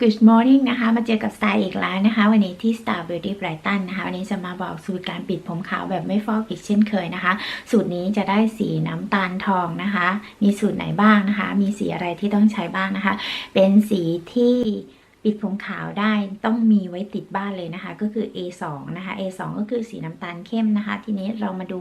good morning นะคะ มาเจอกับสไตล์อีกแล้วนะคะ วันนี้ที่ Star Beauty Brighton นะคะ วันนี้จะมาบอกสูตรการปิดผมขาวแบบไม่ฟอกอีกเช่นเคยนะคะ สูตรนี้จะได้สีน้ำตาลทองนะคะ มีสูตรไหนบ้างนะคะ มีสีอะไรที่ต้องใช้บ้างนะคะ เป็นสีที่ ปิดผมขาวได้ต้องมีไว้ติดบ้านเลยนะคะ ก็คือ A2 นะคะ A2 ก็คือสีน้ำตาลเข้มนะคะ ทีนี้เรามาดู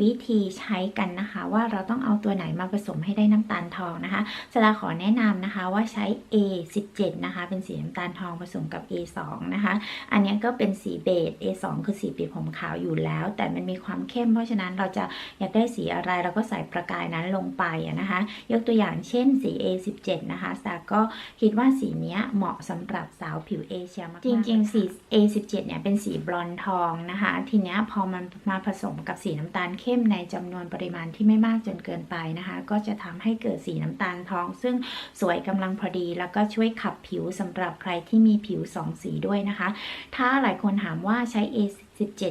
วิธีใช้กันนะคะ ว่าเราต้องเอาตัวไหนมาผสมให้ได้น้ำตาลทองนะคะสลาขอแนะนำนะคะว่าใช้ A17 นะคะ เป็นสีน้ำตาลทองผสมกับ A2 นะคะ อันนี้ก็เป็นสีเบจ A2 คือสีปิดผมขาวอยู่แล้ว แต่มันมีความเข้ม เพราะฉะนั้นเราจะอยากได้สีอะไรเราก็ใส่ประกายนั้นลงไปนะคะ ยกตัวอย่างเช่นสี A17 นะคะสาก็คิดว่าสีนี้เหมาะสำหรับสาวผิวเอเชียมากๆจริงๆสี A17 เนี่ยเป็นสีบลอนด์ทองนะคะ ทีเนี้ยพอมันมาผสมกับสีน้ำตาลเข้มในจำนวนปริมาณที่ไม่มากจนเกินไปนะคะ ก็จะทำให้เกิดสีน้ำตาลทอง ซึ่งสวยกำลังพอดี แล้วก็ช่วยขับผิวสำหรับใครที่มีผิวสองสีด้วยนะคะ ถ้าหลายคนถามว่าใช้ A17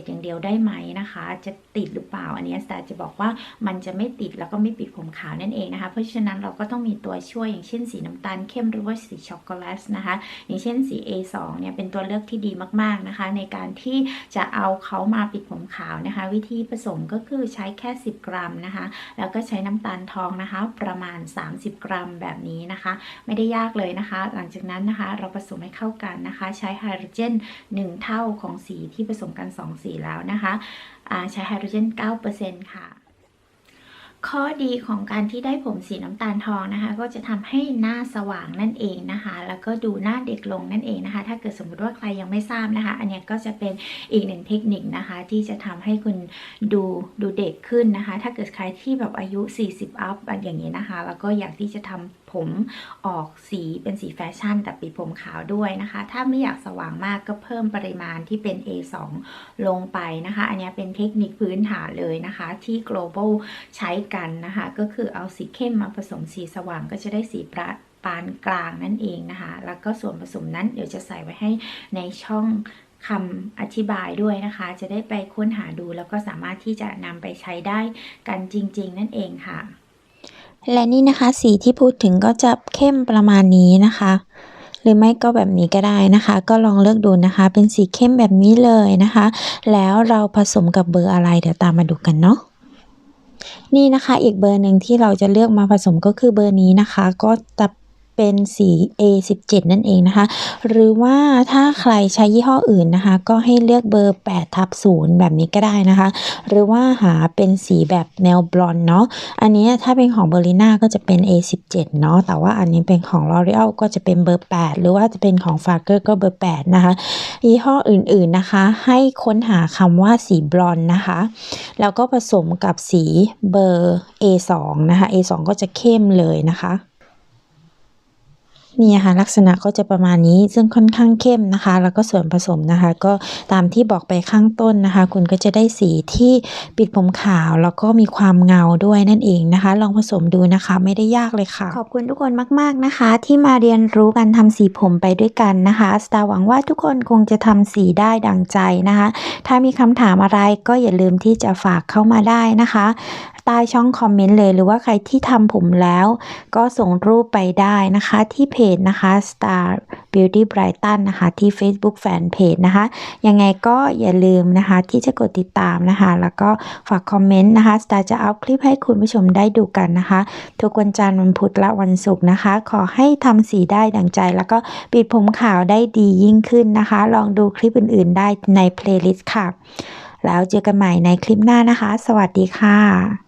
อย่างเดียวได้ไหมนะคะ จะติดหรือเปล่า อันนี้สตาจะบอกว่ามันจะไม่ติดแล้วก็ไม่ปิดผมขาวนั่นเองนะคะ เพราะฉะนั้นเราก็ต้องมีตัวช่วยอย่างเช่นสีน้ำตาลเข้มหรือว่าสีช็อกโกแลตนะคะ อย่างเช่นสี A2 เนี่ยเป็นตัวเลือกที่ดีมากๆนะคะ ในการที่จะเอาเขามาปิดผมขาวนะคะ วิธีผสมก็คือใช้แค่ 10 กรัมนะคะ แล้วก็ใช้น้ำตาลทองนะคะ ประมาณ 30 กรัมแบบนี้นะคะ ไม่ได้ยากเลยนะคะ หลังจากนั้นนะคะเราผสมให้เข้ากันนะคะ ใช้ไฮโดรเจน 1 เท่าของสีที่ผสมกัน2 สีแล้วนะคะอ่าใช้ไฮโดรเจน 9%ค่ะ ข้อดีของการที่ได้ผมสีน้ำตาลทองนะคะ ก็จะทำให้หน้าสว่างนั่นเองนะคะ แล้วก็ดูหน้าเด็กลงนั่นเองนะคะ ถ้าเกิดสมมติว่าใครยังไม่ทราบนะคะ อันนี้ก็จะเป็นอีกหนึ่งเทคนิคนะคะ ที่จะทำให้คุณดูดูเด็กขึ้นนะคะ ถ้าเกิดใครที่แบบอายุ 40 อัพอย่างนี้นะคะ แล้วก็อยากที่จะทำผมออกสีเป็นสีแฟชั่นแต่ปิดผมขาวด้วยนะคะ ถ้าไม่อยากสว่างมากก็เพิ่มปริมาณที่เป็น A2 ลงไปนะคะ อันนี้เป็นเทคนิคพื้นฐานเลยนะคะ ที่ global ใช้กันนะคะ ก็คือเอาสีเข้มมาผสมสีสว่างก็จะได้สีประปานกลางนั่นเองนะคะ แล้วก็ส่วนผสมนั้นเดี๋ยวจะใส่ไว้ให้ในช่องคำอธิบายด้วยนะคะ จะได้ไปค้นหาดูแล้วก็สามารถที่จะนำไปใช้ได้กันจริง ๆ นั่นเองค่ะ และนี่นะคะสีที่พูดถึงก็จะเข้มประมาณนี้นะคะ หรือไม่ก็แบบนี้ก็ได้นะคะ ก็ลองเลือกดูนะคะ เป็นสีเข้มแบบนี้เลยนะคะ แล้วเราผสมกับเบอร์อะไรเดี๋ยวตามมาดูกันเนาะนี่นะคะอีกเบอร์หนึ่งที่เราจะเลือกมาผสมก็คือเบอร์นี้นะคะ ก็จะ เป็นสี A17 นั่นเองนะคะ หรือว่าถ้าใครใช้ยี่ห้ออื่นนะคะ ก็ให้เลือกเบอร์8ทับ0แบบนี้ก็ได้นะคะ หรือว่าหาเป็นสีแบบแนวบลอนด์เนาะ อันนี้ถ้าเป็นของเบอร์ลิน่าก็จะเป็น A17 เนาะ แต่ว่าอันนี้เป็นของ L'Oreal ก็จะเป็นเบอร์ 8 หรือว่าจะเป็นของ f a g e r ก็เบอร์ 8 นะคะ ยี่ห้ออื่นๆนะคะ ให้ค้นหาคำว่าสีบลอนด์นะคะ แล้วก็ผสมกับสีเบอร์ A2 นะคะ A2 ก็จะเข้มเลยนะคะ นี่ค่ะลักษณะก็จะประมาณนี้ซึ่งค่อนข้างเข้มนะคะ แล้วก็ส่วนผสมนะคะ ก็ตามที่บอกไปข้างต้นนะคะ คุณก็จะได้สีที่ปิดผมขาวแล้วก็มีความเงาด้วยนั่นเองนะคะ ลองผสมดูนะคะ ไม่ได้ยากเลยค่ะ ขอบคุณทุกคนมาก ๆนะคะ ที่มาเรียนรู้การทำสีผมไปด้วยกันนะคะสตาร์หวังว่าทุกคนคงจะทำสีได้ดังใจนะคะ ถ้ามีคำถามอะไรก็อย่าลืมที่จะฝากเข้ามาได้นะคะ ใต้ช่องคอมเมนต์เลย หรือว่าใครที่ทำผมแล้ว ก็ส่งรูปไปได้นะคะที่เพจนะคะ Star Beauty Brighton นะคะที่ Facebook Fanpage นะคะ ยังไงก็อย่าลืมนะคะที่จะกดติดตามนะคะ แล้วก็ฝากคอมเมนต์นะคะ Star จะอัพคลิปให้คุณผู้ชมได้ดูกันนะคะ ทุกวันจันทร์วันพุธและวันศุกร์นะคะ ขอให้ทำสีได้ดังใจ แล้วก็ปิดผมขาวได้ดียิ่งขึ้นนะคะ ลองดูคลิปอื่น ๆ ได้ในเพลย์ลิสต์ค่ะ แล้วเจอกันใหม่ในคลิปหน้านะคะ สวัสดีค่ะ